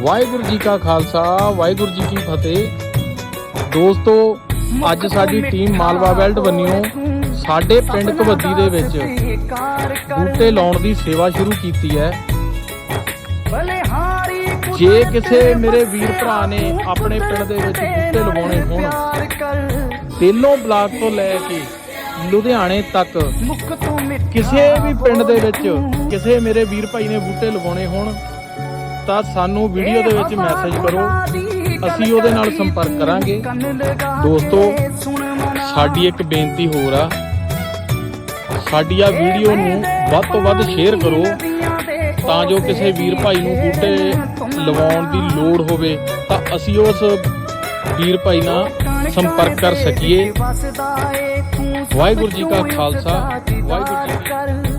ਵਾਹਿਗੁਰੂ ਜੀ ਕਾ ਖਾਲਸਾ ਵਾਹਿਗੁਰੂ ਜੀ ਕੀ ਫਤਿਹ। ਦੋਸਤੋ ਅੱਜ ਸਾਡੀ ਟੀਮ ਮਾਲਵਾ ਵੈਲਡ ਬੰਨਿਓ ਸਾਡੇ ਪਿੰਡ ਕਬੱਦੀ ਦੇ ਵਿੱਚ ਬੂਟੇ ਲਾਉਣ ਦੀ ਸੇਵਾ ਸ਼ੁਰੂ ਕੀਤੀ ਹੈ। ਜੇ ਕਿਸੇ ਮੇਰੇ ਵੀਰ ਭਰਾ ਨੇ ਆਪਣੇ ਪਿੰਡ ਦੇ ਵਿੱਚ ਬੂਟੇ ਲਗਾਉਣੇ ਹੋਣ ਤੇਲੋਂ ਬਲਾਕ ਤੋਂ ਲੈ ਕੇ ਲੁਧਿਆਣੇ ਤੱਕ ਕਿਸੇ ਵੀ ਪਿੰਡ ਦੇ ਵਿੱਚ ਕਿਸੇ ਮੇਰੇ ਵੀਰ ਭਾਈ ਨੇ ਬੂਟੇ ਲਗਾਉਣੇ ਹੋਣ ਤਾਂ ਸਾਨੂੰ ਵੀਡੀਓ ਦੇ ਵਿੱਚ ਮੈਸੇਜ ਕਰੋ। ਅਸੀਂ ਉਹਦੇ ਨਾਲ ਸੰਪਰਕ ਕਰਾਂਗੇ। ਦੋਸਤੋ ਸਾਡੀ ਇੱਕ ਬੇਨਤੀ ਹੋਰ ਆ। ਸਾਡੀ ਆ ਵੀਡੀਓ ਨੂੰ ਵੱਧ ਤੋਂ ਵੱਧ ਸ਼ੇਅਰ ਕਰੋ ਤਾਂ ਜੋ ਕਿਸੇ ਵੀਰ ਭਾਈ ਨੂੰ ਬੂਟੇ ਲਵਾਉਣ ਦੀ ਲੋੜ ਹੋਵੇ ਤਾਂ ਅਸੀਂ ਉਸ ਵੀਰ ਭਾਈ ਨਾਲ ਸੰਪਰਕ ਕਰ ਸਕੀਏ। ਵਾਹਿਗੁਰੂ ਜੀ ਕਾ ਖਾਲਸਾ ਵਾਹਿਗੁਰੂ ਜੀ ਕੀ ਫਤਿਹ।